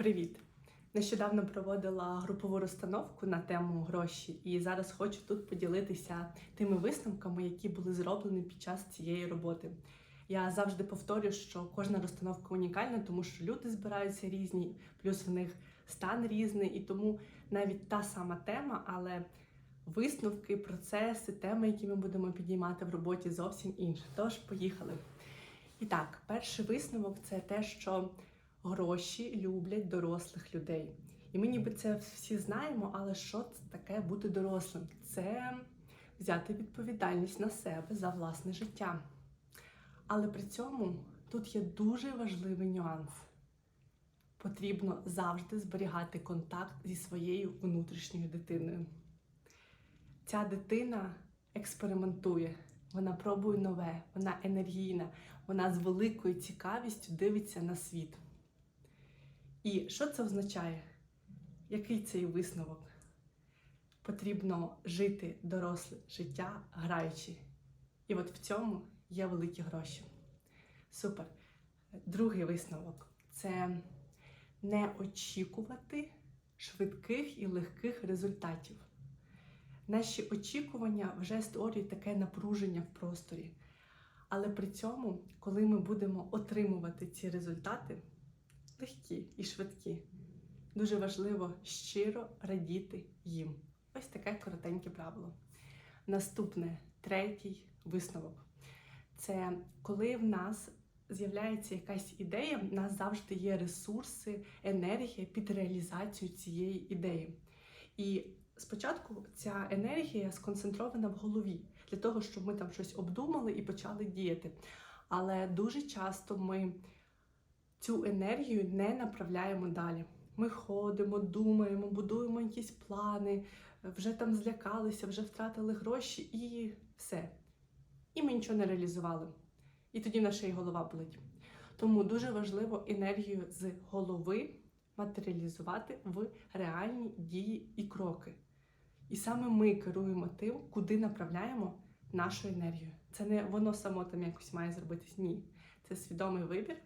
Привіт! Нещодавно проводила групову розстановку на тему гроші, і зараз хочу тут поділитися тими висновками, які були зроблені під час цієї роботи. Я завжди повторюю, що кожна розстановка унікальна, тому що люди збираються різні, плюс в них стан різний, і тому навіть та сама тема, але висновки, процеси, теми, які ми будемо підіймати в роботі, зовсім інші. Тож поїхали. І так, перший висновок це те, що гроші люблять дорослих людей. І ми ніби це всі знаємо, але що це таке бути дорослим? Це взяти відповідальність на себе за власне життя. Але при цьому тут є дуже важливий нюанс. Потрібно завжди зберігати контакт зі своєю внутрішньою дитиною. Ця дитина експериментує, вона пробує нове, вона енергійна, вона з великою цікавістю дивиться на світ. І що це означає? Який цей висновок? Потрібно жити доросле життя, граючи. І от в цьому є великі гроші. Супер. Другий висновок це не очікувати швидких і легких результатів. Наші очікування вже створюють таке напруження в просторі. Але при цьому, коли ми будемо отримувати ці результати, легкі і швидкі, дуже важливо щиро радіти їм. Ось таке коротеньке правило. Наступне, третій висновок це коли в нас з'являється якась ідея, в нас завжди є ресурси, енергія під реалізацію цієї ідеї. І спочатку ця енергія сконцентрована в голові для того, щоб ми там щось обдумали і почали діяти. Але дуже часто ми цю енергію не направляємо далі. Ми ходимо, думаємо, будуємо якісь плани, вже там злякалися, вже втратили гроші і все. І ми нічого не реалізували. І тоді наша і голова болить. Тому дуже важливо енергію з голови матеріалізувати в реальні дії і кроки. І саме ми керуємо тим, куди направляємо нашу енергію. Це не воно само там якось має зробитись. Ні. Це свідомий вибір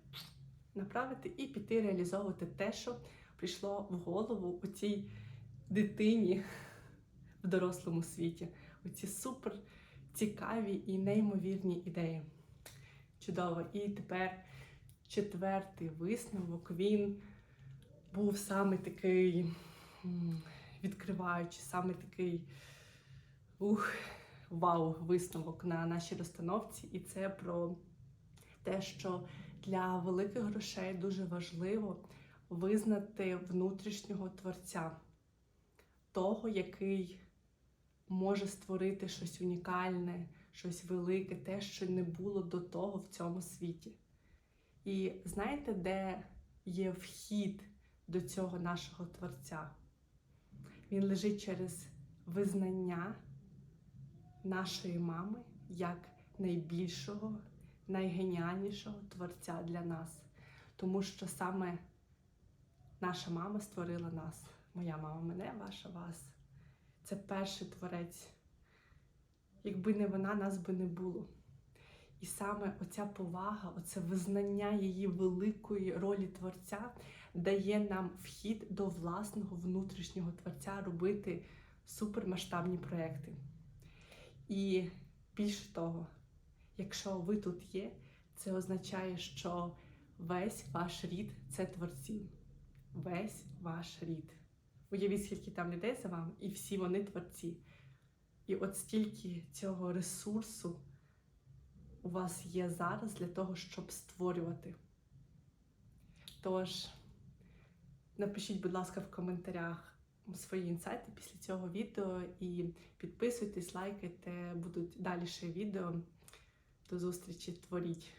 направити і піти реалізовувати те, що прийшло в голову у цій дитині в дорослому світі. Оці супер цікаві і неймовірні ідеї. Чудово. І тепер четвертий висновок. Він був саме такий відкриваючий, саме такий ух, вау-висновок на нашій розстановці. І це про те, що для великих грошей дуже важливо визнати внутрішнього творця, того, який може створити щось унікальне, щось велике, те, що не було до того в цьому світі. І знаєте, де є вхід до цього нашого творця? Він лежить через визнання нашої мами як найбільшого найгеніальнішого творця для нас. Тому що саме наша мама створила нас. Моя мама мене, ваша вас. Це перший творець. Якби не вона, нас би не було. І саме оця повага, оце визнання її великої ролі творця дає нам вхід до власного внутрішнього творця робити супермасштабні проекти. І більше того, Якщо ви тут є, це означає, що весь ваш рід це творці. Весь ваш рід. Уявіть, скільки там людей за вами, і всі вони творці. І от стільки цього ресурсу у вас є зараз для того, щоб створювати. Тож, напишіть, будь ласка, в коментарях свої інсайти після цього відео і підписуйтесь, лайкайте, будуть далі ще відео. До зустрічі, творіть!